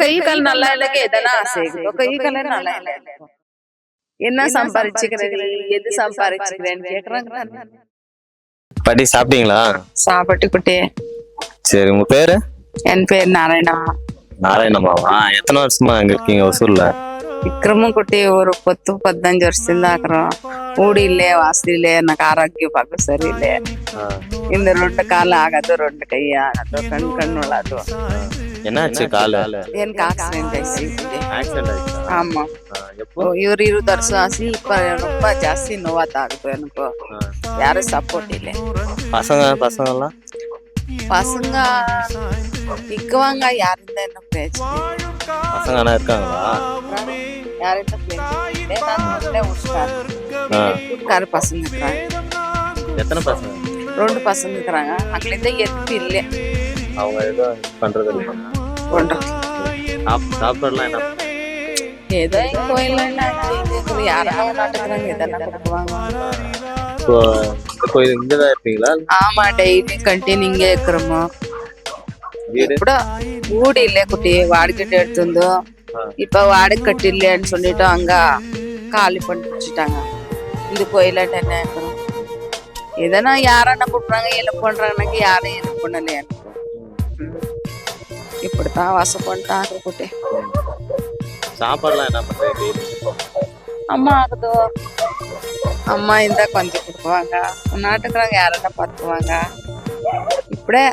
கை கால் நல்லா இல்லைங்க எதனா ஆசை கை கால நல்லா இல்லை என்ன சம்பாரிச்சுக்கிறது? எது சம்பாரிச்சுக்கிறேன்னு கேக்குறாங்க பாட்டி சாப்பிட்டீங்களா? சாப்பிட்டு குட்டி சரி உங்க பேரு? என் பேர் நாராயணா. நாராயணமாவா எத்தனை வருஷமா அங்க இருக்கீங்க ஒசூர்ல? விக்ரமும் குட்டி ஒரு பத்து பதினஞ்சு வருஷம் தான் இருக்கிறோம். ஊடி இல்லையே வாசல் இல்லையே எனக்கு ஆரோக்கியம் பார்க்க சரியில்லை. இந்த ரெண்டு கால ஆகாது ரெண்டு கை ஆகாது கண் கண் விழாது என்னாச்சு கால? எனக்கு ஆக்சிடென்ட் ஆக்சிடென்ட் ஆமா. எப்போ? ಇವ್ರು ಇರೋದು ವರ್ಷ ಆಸಿ ಇಪ್ಪ ரொம்ப ಜಾಸ್ತಿ ನೋವಾತಾಗುತ್ತೆ எனக்கு யாரும் சப்போர்ட் இல்லை. பசங்க பசங்கலாம் பசங்க நிற்கவாங்க யாருந்த என்ன பிரச்சனை பசங்க ஆனா இருக்காங்களா யாருந்த பிரச்சனை பசங்க இருக்காங்க. எத்தனை பசங்க? ரெண்டு பசங்க இருக்கிறாங்க. அங்கிலேருந்து எட்டு இல்லை. அவங்க எதுவும் பண்றது இல்லையா ஒன்று சாப்- சாப்பாடுலாம் என்ன ஏதோ கோயில் யாராவது நாட்டுக்குறாங்க இதெல்லாம் கொடுக்குவாங்க இப்போ இந்த கோயில் இங்கதான் இருப்பீங்களா ஆமா டெய்லி கண்டினியூ இங்கே இருக்கிறோமோ வீடு ఇప్పుడు ఊడి ఇల్లే కుట్టి వాడికట్టి ఎడుతుందో இப்ப வாடகை கட்டில்லைன்னு சொல்லிட்டு அங்க காலி பண்ணி வச்சுட்டாங்க இது கோயிலாட்ட என்ன இருக்கிறோம் எதனா யாரன்னா கூப்பிடுறாங்க என்ன பண்றாங்கன்னாக்க யாரும் என்ன பண்ணலையா ఇప్పుడు ತಾವಾಸ ಕೊಂಟ ಹಾಕ್ಬಿಟ್ಟೆ சாப்பாடுலாம் என்ன பண்றது அம்மா ஆகுதோ அம்மா இருந்தா கொஞ்சம் கொடுக்குவாங்க நாட்டுக்குறாங்க யாரெல்லாம் பார்த்துக்குவாங்க இப்படியே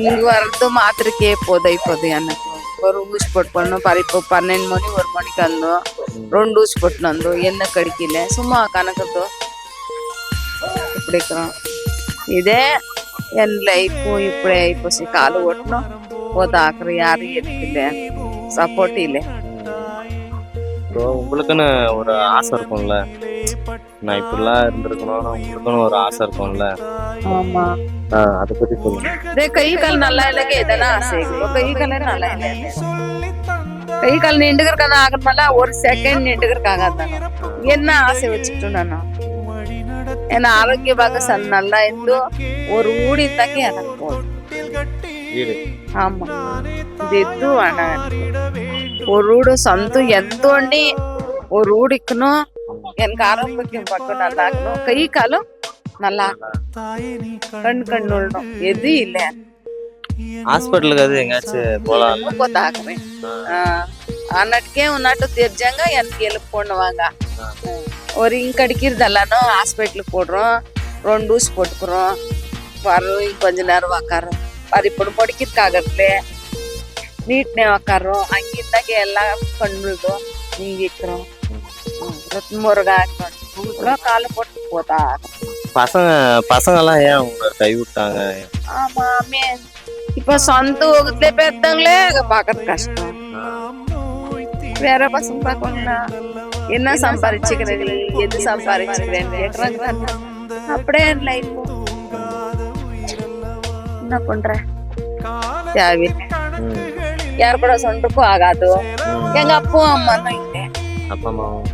இங்கே வர்றது மாத்திரைக்கே போதும் இப்போது எனக்கு ஒரு ஊசி போட்டுக்கணும் இப்போ பன்னெண்டு மணி ஒரு மணிக்கு வந்தோம் ரெண்டு ஊசி போட்டுன்னு வந்தோம் என்ன கடிக்கல சும்மா கணக்குதோ இப்படி இருக்கிறோம் இதே என் லைஃப்பும் இப்படி இப்போ காலு ஓட்டணும் ಹೋದಾಕ್ರಿ ಯಾರು ಎದ್ಕಿಲ್ಲ சப்போர்ட் இல்லை இப்போ உங்களுக்குன்னு ஒரு ஆசை இருக்கும்ல நான் இப்படிலாம் இருந்திருக்கணும்னு உங்களுக்குன்னு ஒரு ஆசை இருக்கும்ல ஆமா அதை பத்தி சொல்லுங்க கை கால் நல்லா இல்லைங்க இதெல்லாம் ஆசை கை கால நல்லா இல்லை கை கால் நின்றுக்கிறக்கான ஆகணும்ல ஒரு செகண்ட் நின்றுக்கிறக்காக என்ன ஆசை வச்சுட்டு ನಾನು ಏನ ಆರೋಗ್ಯವಾಗ ಸಣ್ಣ ಅಲ್ಲ ಎಂದು ಒಂದು ಊಡಿದ್ದಾಗೆ ಅನ್ನಬಹುದು ಆಮ ಇದಿದ್ದು ಹಣ ಒರೂಡು ಸಂತು ಎದ್ದೊಂಡಿ ಒರೂಡಿಕ್ಕನು ಎನ್ ಆರೋಗ್ಯಕ್ಕೆ ಪಕ್ಕ ನಲ್ಲಾಕ್ನು ಕೈ ಕಾಲು ನಲ್ಲಾಕ್ ಕಣ್ ಕಣ್ಣು ಎದು ಇಲ್ಲೇ హాస్పిటల్ కదా ఎంగాచి పోలాలి పోతాకమే అన్నట్టుకే ఉన్నట్టు తెరిచంగా వెనక్కి వెళ్ళిపోండువాంగా ஒரு இங்கடிக்கு இதெல்லாம் ஹாஸ்பிட்டலுக்கு போடுறோம் ரெண்டு ஊசி போட்டுக்கிறோம் வரும் கொஞ்ச நேரம் உக்காரோம் அது ఇప్పుడు పొడికిరికాగట్లే నీట్నే ఒక్కర్రోం అంగిద్దాక ఎలా పండుదో நீங்கிக்கிறோம் முருகா கூட காலை போட்டு போதா பசங்க பசங்கெல்லாம் ஏன் உங்களை கை விட்டாங்க ஆமா அம்மே இப்ப சொந்த ஊகத்திலே பெத்தவங்களே பாக்குறது கஷ்டம் வேற பசங்க பார்க்கணும்னா என்ன சம்பாரிச்சுக்கிறது எது சம்பாரிச்சுக்கிறேன்னு கேக்குறாங்க அப்படியே லைஃப் என்ன பண்ற? தேவை ம். யார் கூட சொண்டுக்கும் ஆகாது. எங்க அப்பாவும் அம்மா தான் இல்லை அப்பா அம்மாவும்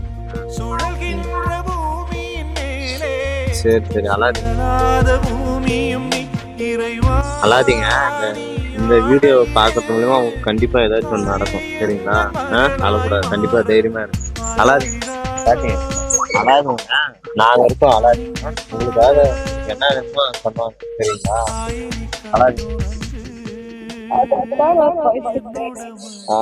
சரி இந்த- வீடியோ பார்க்கறது மூலியமா உங்களுக்கு கண்டிப்பா ஏதாச்சும் ஒன்று நடக்கும். சரிங்களா? அழக்கூடாது. கண்டிப்பா தைரியமா இருக்கு பாத்தீங்க நாங்க இருக்கோம் அழாதீங்க உங்களுக்காக என்ன வேணுமோ பண்ணுவாங்க. சரிங்களா? அழாதீங்க ஆ.